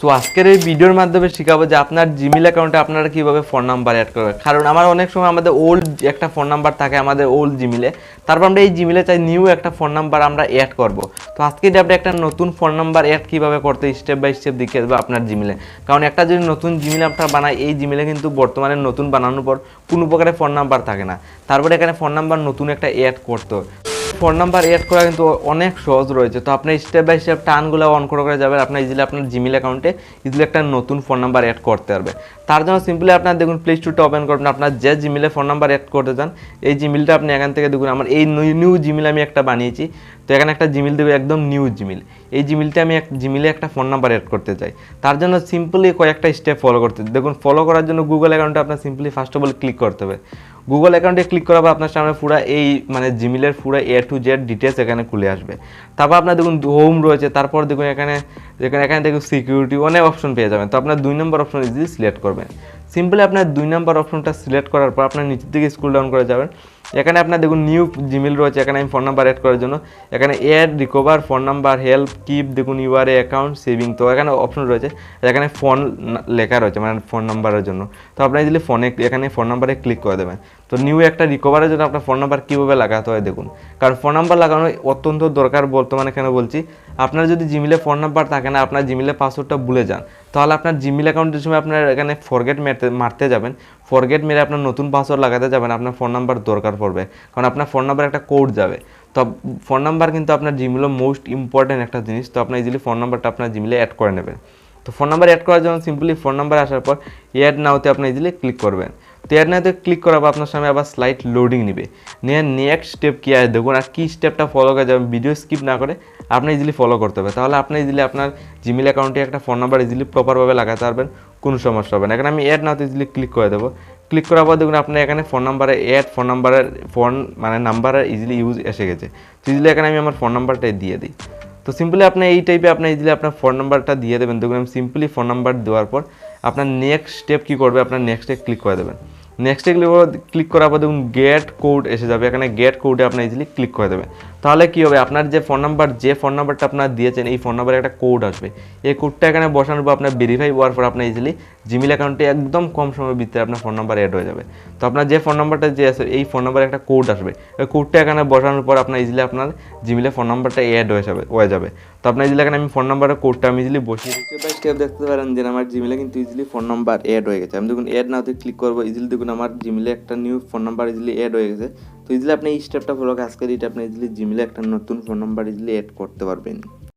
So আজকের এই ভিডিওর মাধ্যমে শেখাবো যে আপনার জিমেল অ্যাকাউন্টে আপনারা কীভাবে ফোন নাম্বার অ্যাড করবেন। কারণ আমার অনেক সময় আমাদের ওল্ড একটা ফোন নাম্বার থাকে আমাদের ওল্ড জিমেলে তারপর আমরা এই জিমেলে চাই নিউ একটা ফোন নাম্বার আমরা অ্যাড করব। তো আজকে যে আপনি একটা নতুন ফোন নাম্বার অ্যাড কীভাবে করতে স্টেপ বাই স্টেপ দেখিয়ে দেবো আপনার জিমেলে কারণ একটা যদি নতুন জিমেল আপনার বানায়, এই জিমেলে কিন্তু বর্তমানে নতুন বানানোর পর কোনো প্রকারের ফোন নাম্বার থাকে না। তারপরে এখানে ফোন নাম্বার নতুন একটা অ্যাড করতে ফোন নাম্বার অ্যাড করা কিন্তু অনেক সহজ রয়েছে। তো আপনি স্টেপ বাই স্টেপ টানগুলো অন করে করে যাবেন। আপনার ইজিলি আপনার জিমেল অ্যাকাউন্টে ইজিলি একটা নতুন ফোন নাম্বার অ্যাড করতে পারবে। তার জন্য সিম্পলি আপনার দেখুন প্লে স্টোরটা ওপেন করবেন। আপনার যে জিমেলে ফোন নাম্বার অ্যাড করতে চান, এই জিমেলটা আপনি এখান থেকে দেখুন, আমার এই নিউ জিমেল আমি একটা বানিয়েছি। তো এখানে একটা জিমেল দেবে, একদম নিউ জিমেল এই জিমেলটা আমি এক জিমেলে একটা ফোন নাম্বার অ্যাড করতে চাই। তার জন্য সিম্পলি কয়েকটা স্টেপ ফলো করতে দেখুন ফলো করার জন্য গুগল অ্যাকাউন্টে আপনার simply first of all click করতে হবে। গুগল অ্যাকাউন্টে ক্লিক করার পর আপনার সামনে পুরো এই মানে জিমেলের পুরো এ টু জেড ডিটেলস এখানে খুলে আসবে। তারপর আপনার দেখুন হোম রয়েছে, তারপর দেখুন এখানে, যেখানে, এখানে দেখুন সিকিউরিটি অনেক অপশন পেয়ে যাবেন। তো আপনার দুই নম্বর অপশন ইজিলি সিলেক্ট করবেন। সিম্পলি আপনার দুই নম্বর অপশনটা সিলেক্ট করার পর আপনার নিচের দিকে স্কুল ডাউন করে যাবেন। এখানে আপনার দেখুন নিউ জিমেল রয়েছে, এখানে আমি ফোন নাম্বার অ্যাড করার জন্য। এখানে add recover phone number help keep দেখুন ইউআর এ অ্যাকাউন্ট সেভিং তো এখানে অপশন রয়েছে। এখানে ফোন লেখা রয়েছে মানে ফোন নাম্বারের জন্য। তো আপনি যদি ফোনে এখানে ফোন নাম্বারে ক্লিক করে দেবেন। তো নিউ একটা রিকভারের জন্য আপনার ফোন নাম্বার কীভাবে লাগাতে হয় দেখুন। কারণ ফোন নাম্বার লাগানো অত্যন্ত দরকার বর্তমানে কেন বলছি। আপনার যদি জিমেলে ফোন নাম্বার থাকে না, আপনার জিমেলে পাসওয়ার্ডটা ভুলে যান, তাহলে আপনার জিমেল অ্যাকাউন্টের সময় আপনার এখানে ফরগেট মারতে মারতে যাবেন। ফরগেট মেরে আপনার নতুন পাসওয়ার্ড লাগাতে যাবেন, আপনার ফোন নাম্বার দরকার পড়বে। কারণ আপনার ফোন নাম্বার একটা কোড যাবে। তো ফোন নাম্বার কিন্তু আপনার জিমেলে মোস্ট ইম্পর্ট্যান্ট একটা জিনিস। তো আপনি ইজিলি ফোন নাম্বারটা আপনার জিমেলে অ্যাড করে নেবেন। তো ফোন নাম্বার অ্যাড করার জন্য সিম্পলি ফোন নাম্বার আসার পর অ্যাড নাওতে আপনি ইজিলি ক্লিক করবেন। তো অ্যাড নাওতে ক্লিক করার পর আপনার সামনে আবার স্লাইড লোডিং নেবে। নিয়ে নেক্সট স্টেপ কী আছে দেখুন আর কী স্টেপটা ফলো করে যাবে। ভিডিও স্কিপ না করে আপনি ইজিলি ফলো করতে হবে। তাহলে আপনি ইজিলি আপনার জিমেল অ্যাকাউন্টে একটা ফোন নাম্বার ইজিলি প্রপারভাবে লাগাতে পারবেন। কোনো সমস্যা হবে না। এখানে আমি অ্যাড নাওতে ইজিলি ক্লিক করে দেবো। ক্লিক করার পর দেখুন আপনার এখানে ফোন নাম্বারে অ্যাড ফোন নাম্বারের ফোন মানে নাম্বারের ইজিলি ইউজ এসে গেছে। তো ইজিলি এখানে আমি আমার ফোন নাম্বারটাই দিয়ে দিই। তো সিম্পলি আপনি এই টাইপে আপনি ইজিলি আপনার ফোন নাম্বারটা দিয়ে দেবেন। দেখুন, আমি সিম্পলি ফোন নাম্বার দেওয়ার পর আপনার নেক্সট স্টেপ কী করবে? আপনার নেক্সটে ক্লিক করে দেবেন। নেক্সটে ক্লিক করার পর দেখুন গেট কোড এসে যাবে। এখানে গেট কোডে আপনি ইজিলি ক্লিক করে দেবেন। তাহলে কী হবে? আপনার যে ফোন নাম্বার যে ফোন নাম্বারটা আপনার দিয়েছেন, এই ফোন নাম্বারে একটা কোড আসবে। এই কোডটা এখানে বসানোর পর আপনার ভেরিফাই হওয়ার পর আপনার ইজিলি জিমেল অ্যাকাউন্টে একদম কম সময়ের ভিতরে আপনার ফোন নাম্বার অ্যাড হয়ে যাবে। তো আপনার যে ফোন নাম্বারটা যে আছে, এই ফোন নাম্বারে একটা কোড আসবে। এই কোডটা এখানে বসানোর পর আপনার ইজিলি আপনার জিমেলে ফোন নাম্বারটা অ্যাড হয়ে যাবে হয়ে যাবে। তো আপনার ইজিলি এখানে আমি ফোন নাম্বারের কোডটা আমি ইজিলি বসিয়ে দিচ্ছি। বাই স্টেপ দেখতে পারেন যে আমার জিমেলে কিন্তু ইজিলি ফোন নাম্বার অ্যাড হয়ে গেছে। আমি দেখুন অ্যাড নাওতে ক্লিক করব ইজিলি দেখুন আমার জিমেলে একটা new phone number easily add হয়ে গেছে। তো ইজিলি আপনি এই স্টেপটা ফলো কাজ করে এটা আপনি ইজিলি জিমেলে একটা নতুন ফোন নাম্বার ইজিলি অ্যাড করতে পারবেন।